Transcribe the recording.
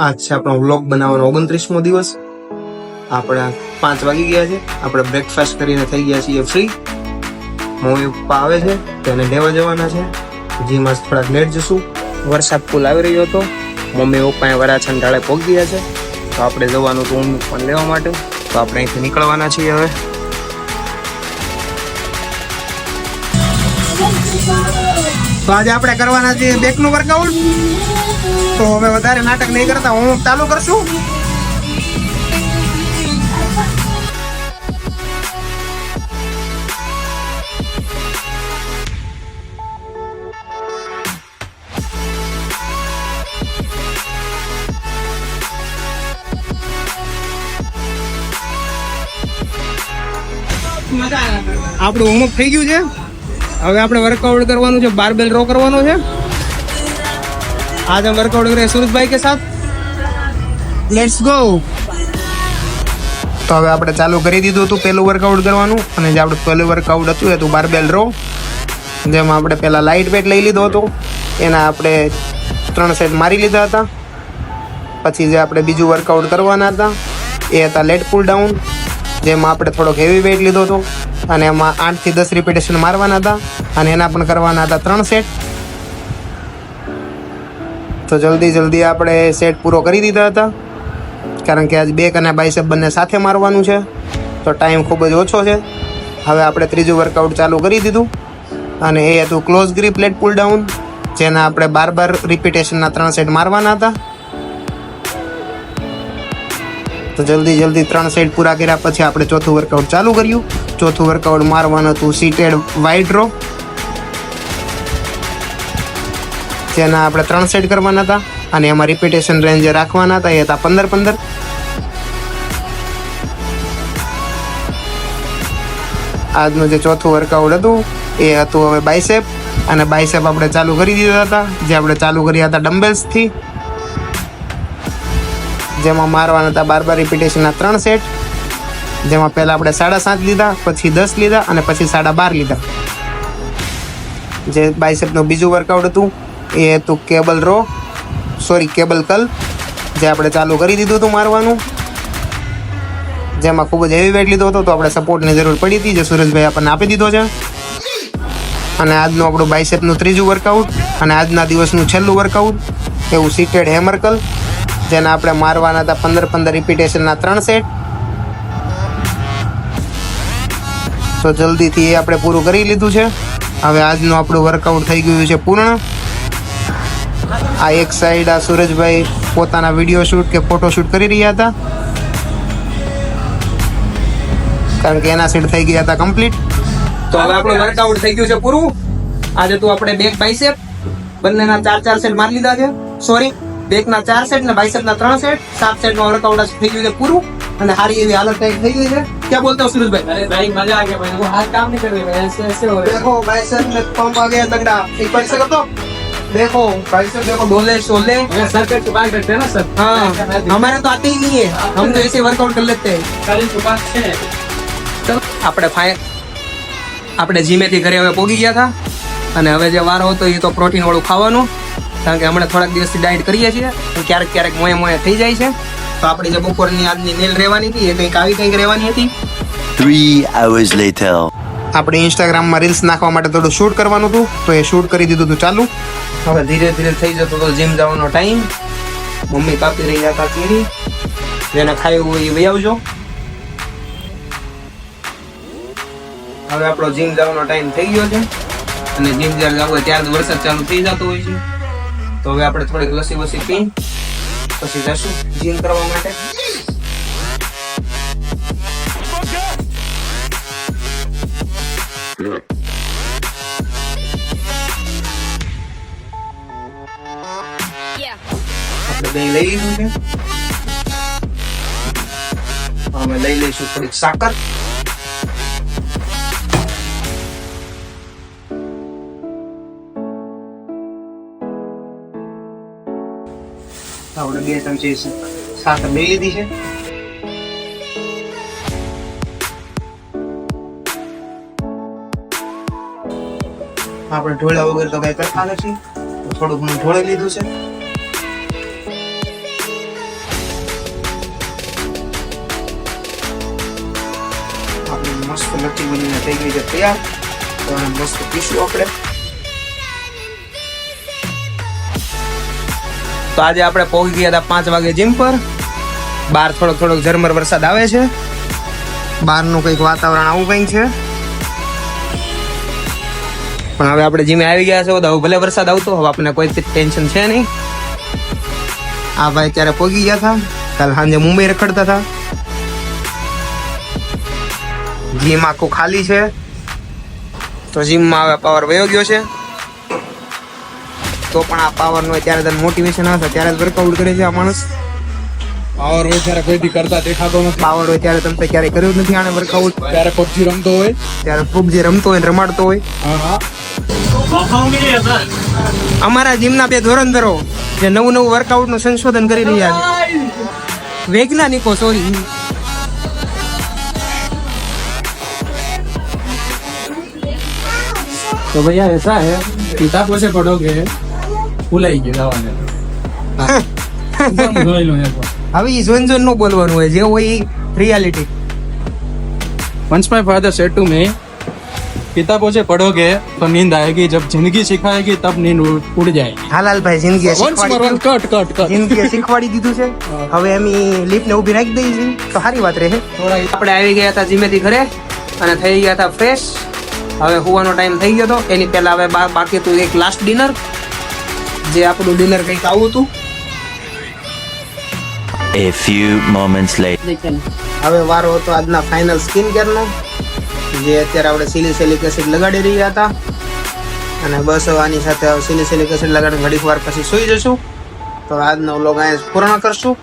આજ છે આપણો વ્લોગ બનાવવાનો ઓગણત્રીસમો દિવસ. આપણે પાંચ વાગી ગયા છે. આપણે બ્રેકફાસ્ટ કરીને થઈ ગયા છીએ ફ્રી મમ્મી પપ્પા આવે છે તેને લેવા જવાના છે. જીમાં થોડાક લેટ જશું. વરસાદ ફૂલ આવી રહ્યો હતો. મમ્મી પપ્પાએ વરાછન ઢાળે પહોંચી ગયા છે. તો આપણે જવાનું ઊંઘ પણ લેવા માટે. તો આપણે અહીંથી નીકળવાના છીએ હવે. તો આજે આપણે કરવાના છે બેકનું વર્કઆઉટ તો હવે વધારે નાટક નહીં કરતા, હું ચાલુ કરશું. આપણું હોમવર્ક થઈ ગયું છે. હવે આપણે વર્કઆઉટ કરવાનું છે બારબેલ રો કરવાનો છે आज हम वर्कआउट कर रहे हैं सूरज भाई के साथ લેટ્સ ગો તો હવે આપણે ચાલુ કરી દીધું હતું પહેલું વર્કઆઉટ કરવાનું અને જે આપણું પહેલું વર્કઆઉટ હતું એ હતું બારબેલ રો જેમાં આપણે પહેલા લાઇટ વેટ લઈ લીધો હતો એના આપણે ત્રણ સેટ મારી લીધા હતા પછી જે આપણે બીજું વર્કઆઉટ કરવાના હતા એ હતા લેટ પુલ ડાઉન જેમાં આપણે થોડોક હેવી વેટ લીધો હતો. અને એમાં આઠથી દસ રિપીટેશન મારવાના હતા. અને એના પણ કરવાના હતા ત્રણ સેટ તો જલ્દી જલ્દી આપણે સેટ પૂરો કરી દીધા હતા. કારણ કે આજ બેક અને બાયસેપ બંને સાથે મારવાનું છે. તો ટાઈમ ખૂબ જ ઓછો છે. હવે આપણે ત્રીજું વર્કઆઉટ ચાલુ કરી દીધું. અને એ હતું close grip lat pull down જેના આપણે બાર બાર રિપીટેશનના ત્રણ સેટ મારવાના હતા. તો જલ્દી જલ્દી ત્રણ સેટ પૂરા કર્યા પછી આપણે ચોથું વર્કઆઉટ ચાલુ કર્યું. ચોથું વર્કઆઉટ મારવાનું હતું સીટેડ વાઇડ રો જેના આપણે ત્રણ સેટ કરવાના હતા અને એમાં રિપીટેશન રેન્જ રાખવાના હતા, એ હતા પંદર પંદર. આજનું જે ચોથું વર્કઆઉટ હતું, એ હતું હવે બાયસેપ અને બાયસેપ આપણે ચાલુ કરી દીધા હતા, જે આપણે ચાલુ કર્યા હતા ડમ્બેલ્સથી જેમાં મારવાના હતા બાર બાર રિપીટેશનના ત્રણ સેટ. જેમાં પહેલાં આપણે સાડા સાત લીધા, પછી દસ લીધા અને પછી સાડા બાર લીધા. જે બાયસેપનું બીજું વર્કઆઉટ હતું, એ હતું કેબલ રો સોરી કેબલ કલ જે આપણે ચાલુ કરી દીધું હતું મારવાનું. જેમાં ખૂબ જ હેવી વેટ લીધો હતો, તો આપણે સપોર્ટની જરૂર પડી હતી, જે સુરેશભાઈ આપણને આપી દીધો છે. અને આજનું આપણું બાયસેપનું ત્રીજું વર્કઆઉટ અને આજના દિવસનું છેલ્લું વર્કઆઉટ એવું સીટેડ હેમરકલ જેના આપણે મારવાના હતા પંદર પંદર રિપીટેશનના ત્રણ સેટ તો જલ્દીથી એ આપણે પૂરું કરી લીધું છે. હવે આજનું આપણું વર્કઆઉટ થઈ ગયું છે પૂર્ણ. આ એક સાઈડ આ સુરજભાઈ પોતાના વીડિયો શૂટ કે ફોટો શૂટ કરી રહ્યા હતા. કારણ કે એના સેટ થઈ ગયા હતા કમ્પ્લીટ તો હવે આપણું વર્કઆઉટ થઈ ગયું છે પૂરું. આજે તો આપણે બેક બાયસેપ બંનેના ચાર ચાર સેટ મારી લીધા છે. સોરી બેકના ચાર સેટ ને બાયસેપના ત્રણ સેટ સાત સેટનું વર્કઆઉટ થઈ ગયું છે પૂરું અને સારી એવી હાલત કંઈક થઈ ગઈ છે ક્યાં બોલતા હો સુરેશભાઈ अरे भाई मजा आ गया भाई वो हाथ काम नहीं कर रहे भाई ऐसे ऐसे हो रहे देखो बाइसेप में पंप आ गया तगड़ा एक बार से कर दो देखो बाइसेप देखो डोले शोले हैं सर पे छुपा के रखते हैं ना सर हाँ हमारे तो आते ही नहीं है हम तो ऐसे वर्कआउट कर लेते हैं खाली छुपा के ચલો આપણે ફાય આપણે જીમેથી ઘરે હવે પોગી ગયા હતા અને હવે જે વાર હતો એ તો પ્રોટીન વાળું ખાવાનું કારણ કે હમણાં થોડાક દિવસથી ડાયટ કરીએ છીએ ક્યારેક ક્યારેક મોએ મોએ થઈ જાય છે. તો આપણી જે બપોરની આજની મેલ રહેવાની હતી એ કંઈક આવી કંઈક રહેવાની હતી. Three hours later. આપણે ઇન્સ્ટાગ્રામમાં રીલ્સ નાખવા માટે થોડું શૂટ કરવાનું હતું તો એ શૂટ કરી દીધું હતું ચાલુ. હવે ધીરે ધીરે થઈ જતો હતો જીમ જવાનો ટાઈમ મમ્મી કાપી રહ્યા હતા કેરી જેને ખાયું હોય એ વહી આવજો. હવે આપણો જીમ જવાનો ટાઈમ થઈ ગયો છે. અને જીમ જ્યારે જવું હોય ત્યારે વરસાદ ચાલુ થઈ જતો હોય છે. તો હવે આપણે થોડીક લસી વસી પી, પછી જશું જીમ કરવા માટે. આપણે દહીં લઈ લઈ લઈશું થોડીક સાકર. આપણે બે ચમચી સાકર લઈ લીધી છે. આપણે ઢોળા વગર તો કઈ કરતા નથી થોડું ઘણું ઢોળી લીધું છે. આપણે મસ્ત લચ્છી બનીને થઈ ગઈ છે તૈયાર. તો મસ્ત પીશું આપણે. તો આજે આપણે પહોંચી ગયા હતા પાંચ વાગે જીમ પર. બહાર થોડોક થોડોક ઝરમર વરસાદ આવે છે. બહારનું કંઈક વાતાવરણ આવું કંઈક છે. પણ હવે આપણે જીમે આવી ગયા છે તો ભલે વરસાદ આવતો, હવે આપણને કોઈ ટેન્શન છે નહીં. આ ભાઈ ત્યારે પહોંચી ગયા હતા? કાલ સાંજે મુંબઈ રખડતા હતા. જીમ આખું ખાલી છે. તો જીમમાં હવે પાવર વયો ગયો છે. તો પણ આ પાવર નો ત્યારે તને મોટિવેશન આવે ત્યારે જ વર્કઆઉટ કરે છે આ માણસ પાવર હોય ત્યારે કોઈ દી કરતા દેખાતો નથી પાવર હોય ત્યારે તમે ક્યારે કર્યું જ નથી આને વર્કઆઉટ ત્યારે પબજી રમતો હોય ત્યારે ખૂબ જે રમતો હોય ને રમાડતો હોય હા હા અમારા જીમના બે ધોરણધરો જે નવું નવું વર્કઆઉટનું સંશોધન કરી રહ્યા છે વૈજ્ઞાનિકો સોરી तो भैया ऐसा है किताबों से पढ़ोगे भुलाई गए दवाने एकदम જોઈ લો એકવાર. હવે એ જોઈને જોઈને ન બોલવાનું હોય જે હોય એ reality Once my father said to me किताबों से पढ़ोगे तो नींद आएगी जब जिंदगी सिखाएगी तब नींद उड़ उड़ जाएगी હાલાલભાઈ જિંદગીએ Once more શીખવાડી one cut cut cut જિંદગીએ શીખવાડી દીધું છે હવે એમ લીપ ને ઊભી રાખી દઈ છે તો સારી વાત રહે થોડા આપણે આવી ગયા હતા જીમેથી ઘરે અને થઈ ગયા હતા ફ્રેશ હવે હુવાનો ટાઈમ થઈ ગયો હતો એની પહેલા હવે બા- બાકી હતું એક લાસ્ટ ડિનર જે આપણું ડિનર કંઈક આવું હતું. A few moments later. હવે વારો હતો આજના ફાઇનલ સ્કિન કેરનો જે અત્યારે આપણે સિલિસેલિક એસિડ લગાડી રહ્યા હતા. અને બસ આની સાથે સિલિસેલિક એસિડ લગાડીને ઘડીક વાર પછી સૂઈ જશું. તો આજનો વ્લોગ અહીંયા પૂર્ણ કરશું.